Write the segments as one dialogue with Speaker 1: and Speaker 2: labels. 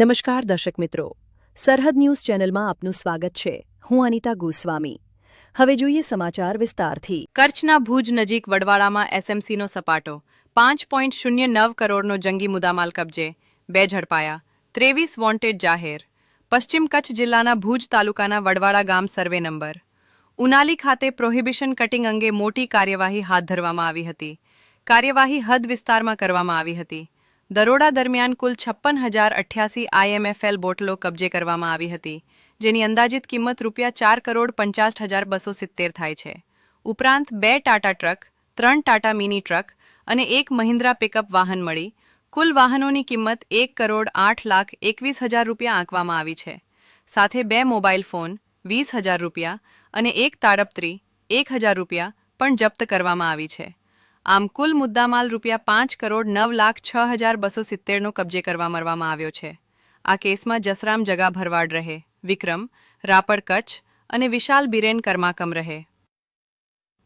Speaker 1: નમસ્કાર દર્શક મિત્રો. સરહદ ન્યૂઝ ચેનલમાં આપનું સ્વાગત છે. હું અનિતા ગોસ્વામી. હવે જોઈએ સમાચાર વિસ્તારથી.
Speaker 2: કચ્છના ભુજ નજીક વડવાડામાં એસએમસીનો સપાટો. પાંચ પોઈન્ટ શૂન્ય નવ કરોડનો જંગી મુદ્દામાલ કબજે. બે ઝડપાયા. ત્રેવીસ વોન્ટેડ જાહેર. પશ્ચિમ કચ્છ જિલ્લાના ભુજ તાલુકાના વડવાડા ગામ સર્વે નંબર. ઉનાલી ખાતે પ્રોહિબિશન કટિંગ અંગે મોટી કાર્યવાહી હાથ ધરવામાં આવી હતી. કાર્યવાહી હદ વિસ્તારમાં કરવામાં આવી હતી. દરોડા દરમિયાન કુલ છપ્પન હજાર અઠ્યાસી આઈએમએફએલ બોટલો કબજે કરવામાં આવી હતી, જેની અંદાજિત કિંમત રૂપિયા ચાર કરોડ પંચાસ હજાર બસો સિત્તેર થાય છે. ઉપરાંત બે ટાટા ટ્રક, ત્રણ ટાટા મિની ટ્રક અને એક મહિન્દ્રા પિકઅપ વાહન મળી. કુલ વાહનોની કિંમત એક કરોડ આઠ લાખ એકવીસ હજાર રૂપિયા આંકવામાં આવી છે. સાથે બે મોબાઈલ ફોન, વીસ હજાર રૂપિયા અને એક તાડપત્રી એક હજાર રૂપિયા પણ જપ્ત કરવામાં આવી છે. આમ કુલ મુદ્દામાલ રૂપિયા પાંચ કરોડ નવ લાખ છ હજાર બસો સિત્તેરનો કબજે કરવા મરવામાં આવ્યો છે. આ કેસમાં જસરામ જગા ભરવાડ રહે, વિક્રમ, રાપર કચ્છ અને વિશાલ બિરેન કર્માકમ રહે.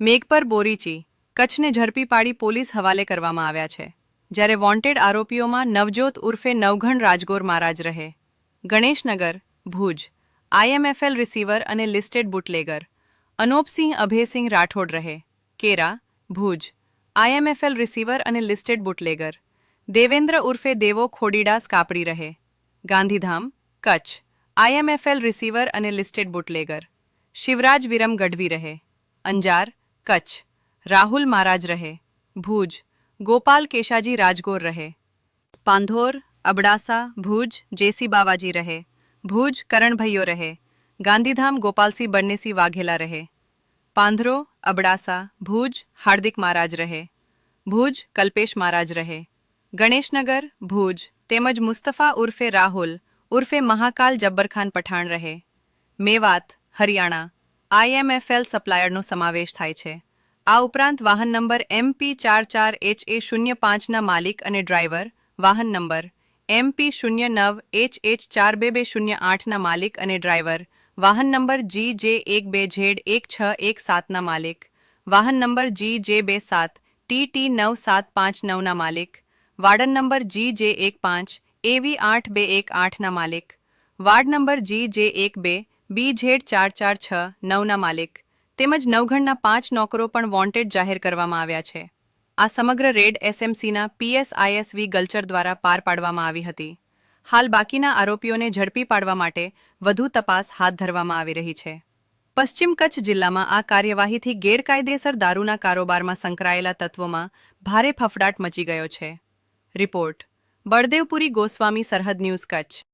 Speaker 2: મેઘપર બોરીચી, કચ્છને ઝડપી પાડી પોલીસ હવાલે કરવામાં આવ્યા છે. જ્યારે વોન્ટેડ આરોપીઓમાં નવજોત ઉર્ફે નવઘણ રાજગોર મહારાજ રહે. ગણેશનગર, ભુજ, આઈએમએફએલ રિસીવર અને લિસ્ટેડ બુટલેગર. અનોપસિંહ અભયસિંહ રાઠોડ રહે. કેરા, ભુજ આઈએમએફએલ રિસીવર અને લિસ્ટેડ બુટલેગર દેવેન્દ્ર ઉર્ફે દેવો ખોડીડાસ કાપડી રહે ગાંધીધામ કચ્છ આઈએમએફએલ રિસીવર અને લિસ્ટેડ બુટલેગર શિવરાજ વિરમ ગઢવી રહે અંજાર કચ્છ રાહુલ મહારાજ રહે ભુજ ગોપાલ કેશાજી રાજગોર રહે પાંધોર અબડાસા ભુજ જેસી બાવાજી રહે ભુજ કરણભૈયો રહે ગાંધીધામ ગોપાલસિંહ બન્નેસી વાઘેલા રહે પાંધરો અબડાસા, ભુજ, હાર્દિક મહારાજ રહે. ભુજ, કલ્પેશ મહારાજ રહે. ગણેશનગર, ભુજ, તેમજ મુસ્તફા ઉર્ફે રાહુલ, ઉર્ફે મહાકાલ જબ્બરખાન પઠાણ રહે. મેવાત, હરિયાણા આઈએમએફએલ સપ્લાયરનો સમાવેશ થાય છે. આ ઉપરાંત વાહન નંબર એમપી ચાર ચાર એચ એ શૂન્ય પાંચના માલિક અને ડ્રાઈવર, વાહન નંબર એમપી શૂન્ય નવ એચ એચ ચાર બે બે શૂન્ય આઠના માલિક અને ડ્રાઈવર વાહન નંબર જી જે એક બે ઝેડ એક છ એક સાતના માલિક. વાહન નંબર જી જે બે સાત ટી ટી નવ સાત પાંચ નવના માલિક. વાર્ડન નંબર જી જે એક પાંચ એવી આઠ બે એક આઠના માલિક. વાર્ડ નંબર જી જે એક બે બી ઝેડ ચાર ચાર છ નવના માલિક. તેમજ નવઘણના પાંચ નોકરો પણ વોન્ટેડ જાહેર કરવામાં આવ્યા છે. આ સમગ્ર રેડ એસએમસીના પીએસઆઈએસવી ગલ્ચર દ્વારા પાર પાડવામાં આવી હતી. હાલ બાકીના આરોપીઓને ઝડપી પાડવા માટે વધુ તપાસ હાથ ધરવામાં આવી રહી છે. પશ્ચિમ કચ્છ જિલ્લામાં આ કાર્યવાહીથી ગેરકાયદેસર દારૂના કારોબારમાં સંકળાયેલા તત્વોમાં ભારે ફફડાટ મચી ગયો છે. રિપોર્ટ. બળદેવપુરી ગોસ્વામી સરહદ ન્યૂઝ કચ્છ.